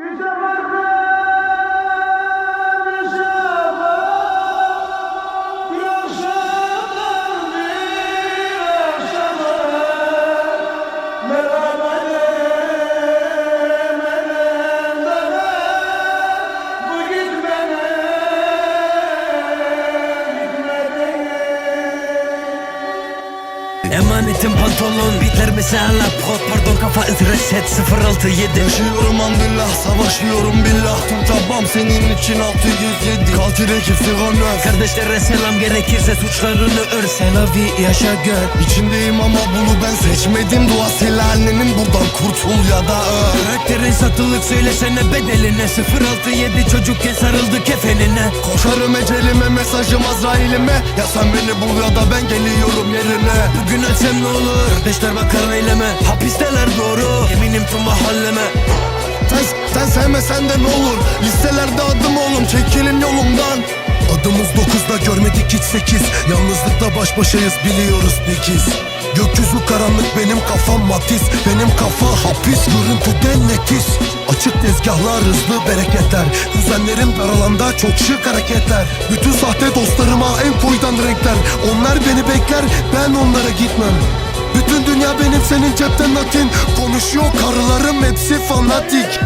Yüce Merve! Emanetim pantolon Bitler mesela pot Pardon kafa iz reset 067 Yaşıyorum andillah savaşıyorum billah. Tüm tabam senin için 607 Katil ekip siganöz Kardeşlere selam gerekirse suçlarını örse La vie yaşa gör İçindeyim ama bunu ben seçmedim. Dua sil annenin buradan kurtul ya da öl. Karakterin satılık söylesene bedeline. 067 çocukken sarıldı kefenine. Koşarım ecelime mesajım Azrail'ime. Ya sen beni bul ya da ben geliyorum yerine. Bugün ölsem ne olur. Kardeşler bakar eyleme. Hapisteler doğru. Eminim tüm mahalleme. Sen, sen sevmesen de ne olur? Listelerde adım oğlum. Çekilin yolumdan. Adımız dokuzda görmedik hiç sekiz. Yalnızlıkla baş başayız biliyoruz bikiz Gökyüzü karanlık benim kafam matiz Benim kafa hapis görüntüden netiz Açık tezgahlar hızlı bereketler Kuzenlerim dar alanda çok şık hareketler. Bütün sahte dostlarıma en koydan renkler Onlar beni bekler ben onlara gitmem. Bütün dünya benim senin cepten nakin Konuşuyor karılarım hepsi fanatik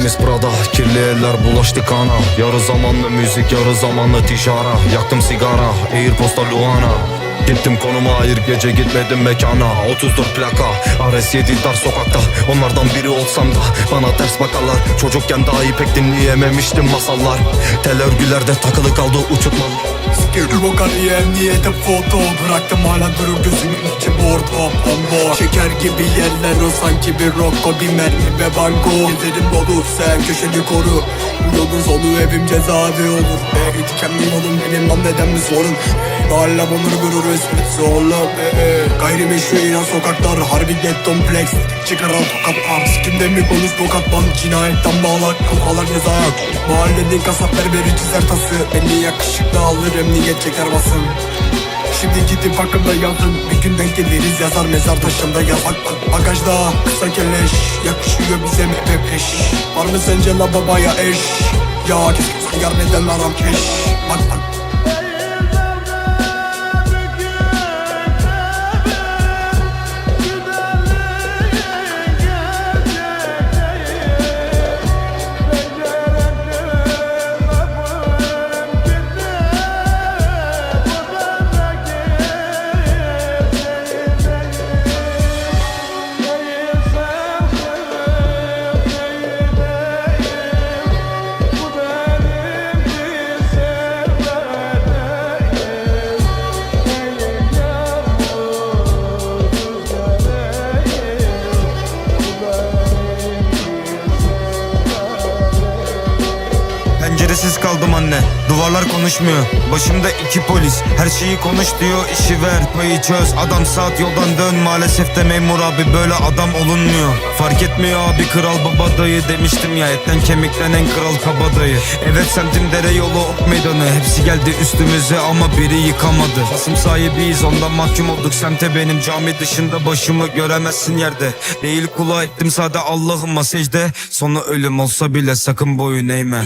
Temiz Prada, kirli eller bulaştı kana Yarı zamanlı müzik, yarı zamanlı tişara Yaktım sigara, Airpost'a Luana. Gittim konuma hayır gece gitmedim mekana. 34 plaka RS7 dar sokakta. Onlardan biri olsam da bana ters bakarlar. Çocukken dahi pek dinleyememiştim masallar. Tel örgülerde takılı kaldı uçurtmalı O kariyer niyete foto. Bıraktım hala durur gözümün içi bordo Bombo Şeker gibi yerler o sanki bir rocko Bir mermi ve banko. Gezerim dolu sen köşeni koru. Yolun sonu evim cezaevi olur. Be tükenli yolum benim lan neden mi sorun Hala onur gurur esprisi oğlum e, e. Gayrimeşru inan sokaklar harbi get kompleks Çıkaran tokatlar Sikimde mi konuş tokatlan Cinayetten bağlar. Kafalar ceza Mahallenin kasap berberi çizer tası. Beni yakışıklı alır emniyet çeker basın Şimdi gidip hakkımda yazın. Bir gün denk geliriz yazar mezar taşında yazak Bagajda kısa keleş Yakışıyor bize hep peş Var mı sence la babaya eş? Ya kesin yar neden aram keş? Bak bak Penceresiz kaldım anne. Duvarlar konuşmuyor. Başımda iki polis. Her şeyi konuş diyor işi ver Payı çöz. Adam saat yoldan dön Maalesef de memur abi Böyle adam olunmuyor. Fark etmiyor abi kral baba dayı Demiştim ya. Etten kemikten en kral kabadayı Evet semtim dere yolu ok meydanı. Hepsi geldi üstümüze ama biri yıkamadı. Basım sahibiyiz ondan mahkum olduk. Semte benim Cami dışında başımı göremezsin yerde. Değil kula ettim sade Allah'ıma secde Sonu ölüm olsa bile sakın boyun eğme